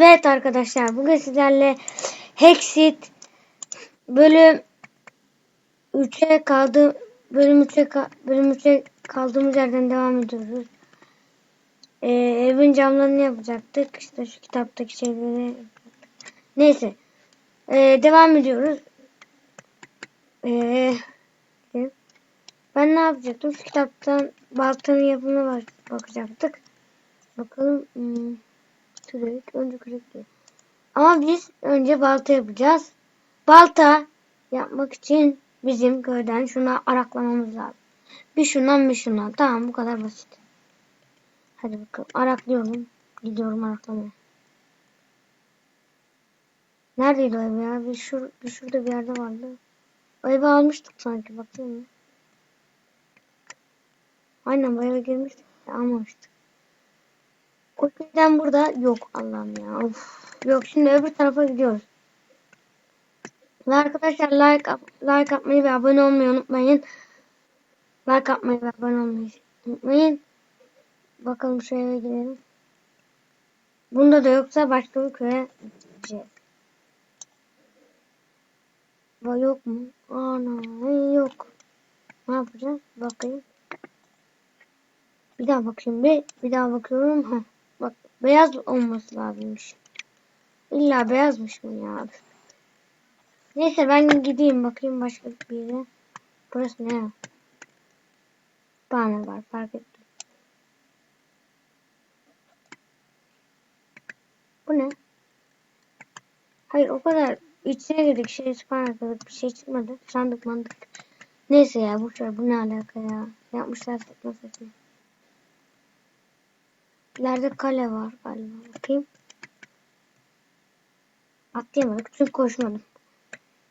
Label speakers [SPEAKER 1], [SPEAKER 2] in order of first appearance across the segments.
[SPEAKER 1] Evet arkadaşlar bugün sizlerle Hexit bölüm 3'e kaldı bölüm 3'e ka- bölüm 3'e kaldığımız yerden devam ediyoruz. Ee, evin camlarını yapacaktık. İşte şu kitaptaki şeyleri. Neyse. Ee, devam ediyoruz. Ee, ben ne yapacaktım? Şu kitaptan baltanın yapımına bak- bakacaktık. Bakalım. Hmm. Kürek. Önce kürek diyor. Ama biz önce balta yapacağız. Balta yapmak için bizim köyden şuna araklamamız lazım. Bir şundan bir şundan. Tamam bu kadar basit. Hadi bakalım. Araklıyorum. Gidiyorum araklamaya. Neredeydi o ev ya? Bir, şur bir şurada bir yerde vardı. O evi almıştık sanki. Mı? Aynen eve girmiştik. Almamıştık. O yüzden burada yok Allah'ım ya. Of. Yok şimdi öbür tarafa gidiyoruz. Ve arkadaşlar like like atmayı ve abone olmayı unutmayın. Like atmayı ve abone olmayı unutmayın. Bakalım şu eve gidelim. Bunda da yoksa başka bir köye gideceğiz. Bu yok mu? Ana yok. Ne yapacağız? Bakayım. Bir daha bakayım bir. Bir daha bakıyorum. Ha. Bak beyaz olması lazımmış. İlla beyazmış mı ya? Neyse ben gideyim bakayım başka bir yere. Burası ne? Bana var fark ettim. Bu ne? Hayır o kadar içine girdik şey ıspanakalık bir şey çıkmadı. Sandık mandık. Neyse ya bu şey bu ne alaka ya? Yapmışlar saçma saçma. İleride kale var galiba. Bakayım. Atlayamadık çünkü koşmadım.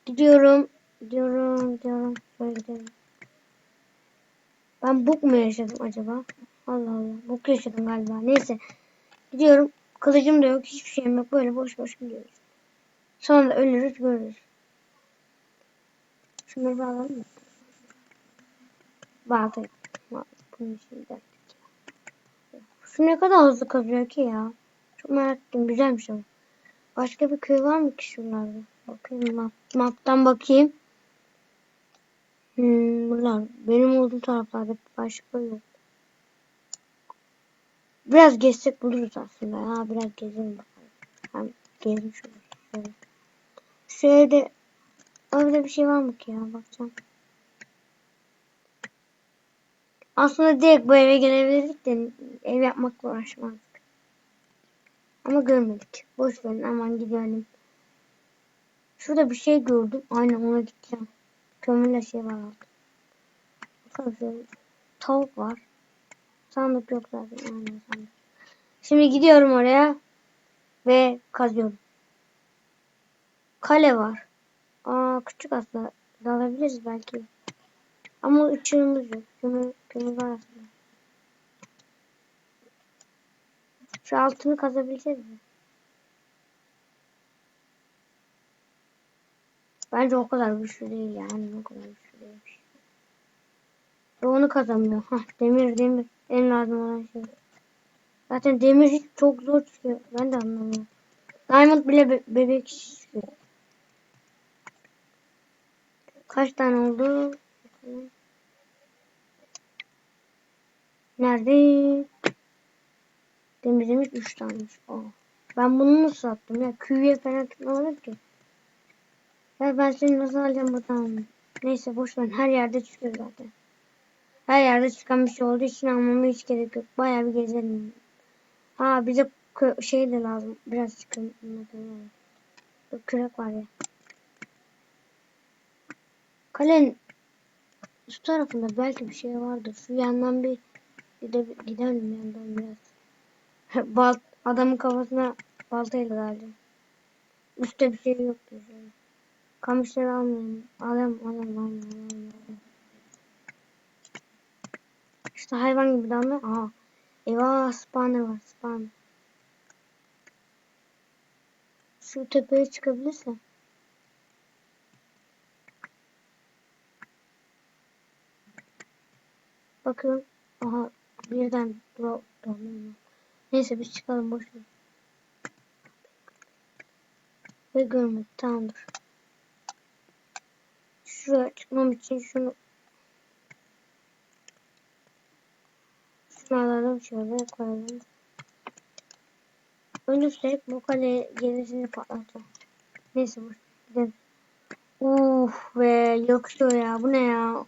[SPEAKER 1] Gidiyorum. Gidiyorum. Gidiyorum. Şöyle gidelim. Ben buk mu yaşadım acaba? Allah Allah. Buk yaşadım galiba. Neyse. Gidiyorum. Kılıcım da yok. Hiçbir şeyim yok. Böyle boş boş gidiyoruz. Sonra da ölürüz görürüz. Şunları alalım mı? Balta. Bunun için de. Şu ne kadar hızlı kazıyor ki ya. Çok merak ettim. Güzelmiş ama. Başka bir köy var mı ki şuralarda? Bakayım map, maptan bakayım. Hmm, buralar. Benim olduğum taraflarda başka yok. Biraz gezsek buluruz aslında. Ha biraz gezelim bakalım. Hem gezmiş oluruz. Şöyle. Şu evde öyle bir şey var mı ki ya? Bakacağım. Aslında direkt bu eve gelebilirdik de ev yapmakla uğraşmazdık. Ama görmedik. Boş verin aman gidelim. Şurada bir şey gördüm. Aynen ona gideceğim. Kömürle şey var orada. Tavuk var. Sandık yok zaten. Aynen sandık. Şimdi gidiyorum oraya. Ve kazıyorum. Kale var. Aa küçük aslında. Dalabiliriz belki. Ama ışığımız yok. Kömür, kömür var. Şu altını kazabileceğiz mi? Bence o kadar güçlü değil yani. O kadar güçlü değilmiş. Ve onu kazanmıyor. Hah demir demir. En lazım olan şey. Zaten demir hiç çok zor çıkıyor. Ben de anlamıyorum. Diamond bile be bebek çıkıyor. Kaç tane oldu? Nerede? Demir demir 3 taneymiş. Aa. Ben bunu nasıl attım ya? Q'ye falan tıklamadım ki. Ya ben seni nasıl alacağım buradan? Neyse boş ver. Her yerde çıkıyor zaten. Her yerde çıkan bir şey olduğu için almama hiç gerek yok. Bayağı bir gezelim. Ha bize şey de lazım. Biraz çıkın. Kürek var ya. Kalenin şu tarafında belki bir şey vardır. Şu yandan bir gide, gidelim yandan biraz. Balt, adamın kafasına baltayla galiba. Üstte bir şey yoktu. Şöyle. Kamışları almayalım. Alalım, alalım, alalım, alalım. İşte hayvan gibi damla. Aha. Eyvah, spawner var, spawner. Şu tepeye çıkabilirsem. Bakıyorum. Aha, birden drop. Neyse biz çıkalım boş ver. Ve görmedi. Tamamdır. Şuraya çıkmam için şunu şunu alalım şöyle koyalım. Ölürsek bu kale gerisini patlatacağım. Neyse boş gidelim. Uf ve yakıyor ya. Bu ne ya?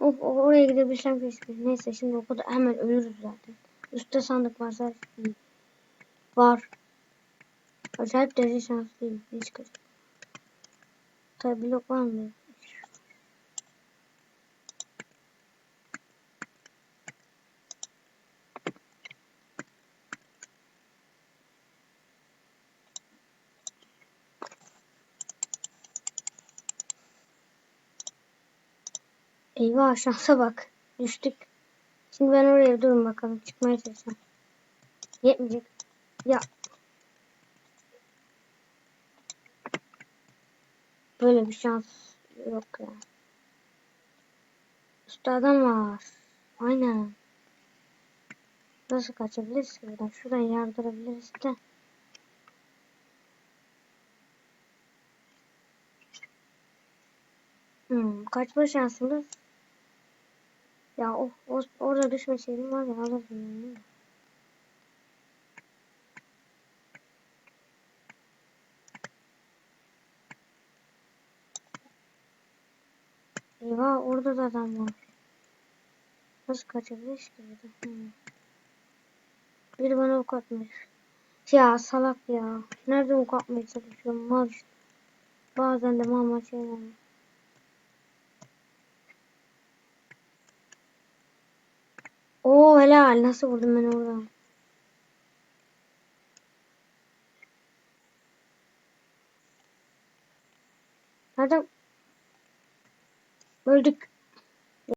[SPEAKER 1] Of oraya gidebilsem keşke. Neyse şimdi o kadar hemen ölürüz zaten. Üstte sandık varsa iyi. Var. Acayip derece şanslıyım. Ne çıkacak? Tabi blok var mı? Eyvah şansa bak. Düştük. Şimdi ben oraya durun bakalım. Çıkmaya çalışacağım. Yetmeyecek. Ya. Böyle bir şans yok ya. Üstte adam var. Aynen. Nasıl kaçabiliriz ki buradan? Şuradan yardırabiliriz de. Hmm, kaçma şansımız ya o, o orada düşmeseydim var ya alırdım yani. Eyvah orada da adam var. Nasıl kaçabiliriz ki burada? Hmm. Biri bana ok atmış. Ya salak ya. Nerede ok atmaya çalışıyorum? Mal işte. Bazen de mal şeyler. Oo helal. Nasıl vurdum ben orada? Nereden? Öldük.